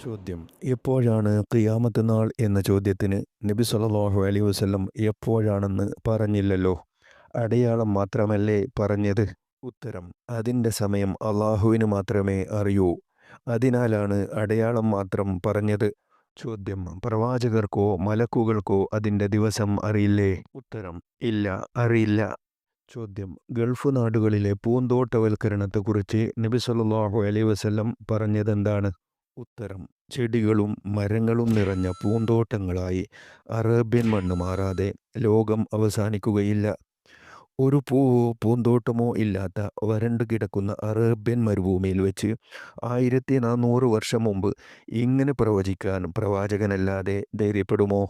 ചോദ്യം. എപ്പോഴാണ് ഖിയാമത്ത് നാൾ എന്ന ചോദ്യത്തിന് നബി സല്ലല്ലാഹു അലൈഹി വസല്ലം എപ്പോഴാണെന്ന് പറഞ്ഞില്ലല്ലോ? അടയാളം മാത്രമല്ലേ പറഞ്ഞത്? ഉത്തരം അതിന്റെ സമയം അള്ളാഹുവിന് മാത്രമേ അറിയൂ. അതിനാലാണ് അടയാളം മാത്രം പറഞ്ഞത്. ചോദ്യം പ്രവാചകർക്കോ മലക്കുകൾക്കോ അതിന്റെ ദിവസം അറിയില്ലേ? ഉത്തരം ഇല്ല അറിയില്ല. ചോദ്യം ഗൾഫ് നാടുകളിലെ പൂന്തോട്ടവൽക്കരണത്തെക്കുറിച്ച് നബി വസല്ലം പറഞ്ഞതെന്താണ്? ഉത്തരം. ചെടികളും മരങ്ങളും നിറഞ്ഞ പൂന്തോട്ടങ്ങളായി അറേബ്യൻ മണ്ണ് മാറാതെ ലോകം അവസാനിക്കുകയില്ല. ഒരു പൂവോ പൂന്തോട്ടമോ ഇല്ലാത്ത വരണ്ടു കിടക്കുന്ന അറേബ്യൻ മരുഭൂമിയിൽ വെച്ച് ആയിരത്തി നാനൂറ് വർഷം മുമ്പ് ഇങ്ങനെ പ്രവചിക്കാൻ പ്രവാചകനല്ലാതെ ധൈര്യപ്പെടുമോ?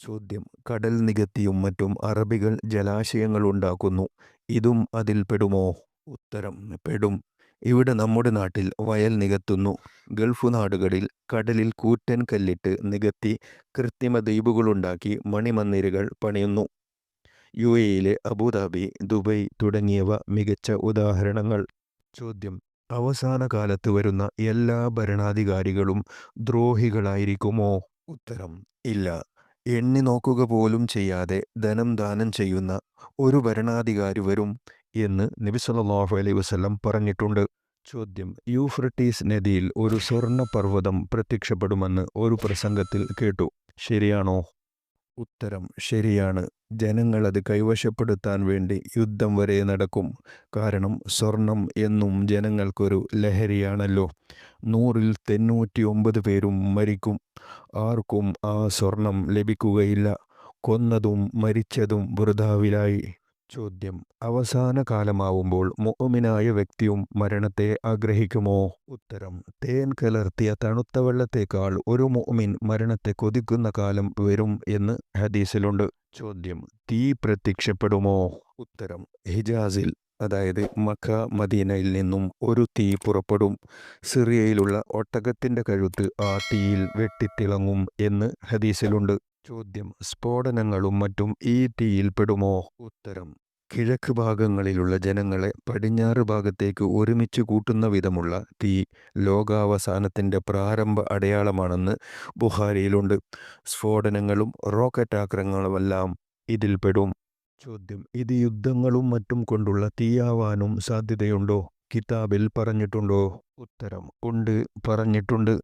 ചോദ്യം. കടൽ നികത്തിയും മറ്റും അറബികൾ ജലാശയങ്ങൾ ഉണ്ടാക്കുന്നു. ഇതും അതിൽ പെടുമോ ഉത്തരം. പെടും. ഇവിടെ നമ്മുടെ നാട്ടിൽ വയൽ നികത്തുന്നു. ഗൾഫ് നാടുകളിൽ കടലിൽ കൂറ്റൻ കല്ലിട്ട് നികത്തി കൃത്രിമ ദ്വീപുകളുണ്ടാക്കി മണിമന്ദിരകൾ പണിയുന്നു. യു എയിലെ അബുദാബി ദുബൈ തുടങ്ങിയവ മികച്ച ഉദാഹരണങ്ങൾ. ചോദ്യം. അവസാന കാലത്ത് വരുന്ന എല്ലാ ഭരണാധികാരികളും ദ്രോഹികളായിരിക്കുമോ? ഉത്തരം. ഇല്ല. എണ്ണി നോക്കുക പോലും ചെയ്യാതെ ധനം ദാനം ചെയ്യുന്ന ഒരു ഭരണാധികാരി വരും. എന്ന് നബി അലൈ വസ്ലം പറഞ്ഞിട്ടുണ്ട്. ചോദ്യം യൂഫ്രട്ടീസ് നദിയിൽ ഒരു സ്വർണ പർവതം പ്രത്യക്ഷപ്പെടുമെന്ന് ഒരു പ്രസംഗത്തിൽ കേട്ടു. ശരിയാണോ? ഉത്തരം ശരിയാണ്. ജനങ്ങൾ അത് കൈവശപ്പെടുത്താൻ വേണ്ടി യുദ്ധം വരെ നടക്കും. കാരണം സ്വർണം എന്നും ജനങ്ങൾക്കൊരു ലഹരിയാണല്ലോ. നൂറിൽ തൊണ്ണൂറ്റി ഒമ്പത് പേരും മരിക്കും. ആർക്കും ആ സ്വർണം ലഭിക്കുകയില്ല. കൊന്നതും മരിച്ചതും വൃഥാവിലായി. ചോദ്യം. അവസാന കാലമാവുമ്പോൾ മുഅ്മിനായ വ്യക്തിയും മരണത്തെ ആഗ്രഹിക്കുമോ? ഉത്തരം. തേൻ കലർത്തിയ തണുത്ത വെള്ളത്തേക്കാൾ ഒരു മുഅ്മിൻ മരണത്തെ കൊതിക്കുന്ന കാലം വരും എന്ന് ഹദീസിലുണ്ട്. ചോദ്യം. തീ പ്രത്യക്ഷപ്പെടുമോ? ഉത്തരം. ഹിജാസിൽ അതായത് മക്ക മദീനയിൽ നിന്നും ഒരു തീ പുറപ്പെടും. സിറിയയിലുള്ള ഒട്ടകത്തിന്റെ കഴുത്ത് ആ തീയിൽ വെട്ടിത്തിളങ്ങും എന്ന് ഹദീസിലുണ്ട്. ചോദ്യം. സ്ഫോടനങ്ങളും മറ്റും ഈ തീയിൽപ്പെടുമോ ഉത്തരം. കിഴക്ക് ഭാഗങ്ങളിലുള്ള ജനങ്ങളെ പടിഞ്ഞാറ് ഭാഗത്തേക്ക് ഒരുമിച്ച് കൂട്ടുന്ന വിധമുള്ള തീ ലോകാവസാനത്തിന്റെ പ്രാരംഭ അടയാളമാണെന്ന് ബുഹാരിയിലുണ്ട്. സ്ഫോടനങ്ങളും റോക്കറ്റ് ആക്രമണങ്ങളുമെല്ലാം ഇതിൽപ്പെടും ചോദ്യം. ഇത് യുദ്ധങ്ങളും മറ്റും കൊണ്ടുള്ള തീയാവാനും സാധ്യതയുണ്ടോ? കിതാബിൽ പറഞ്ഞിട്ടുണ്ടോ? ഉത്തരം. ഉണ്ട്. പറഞ്ഞിട്ടുണ്ട്.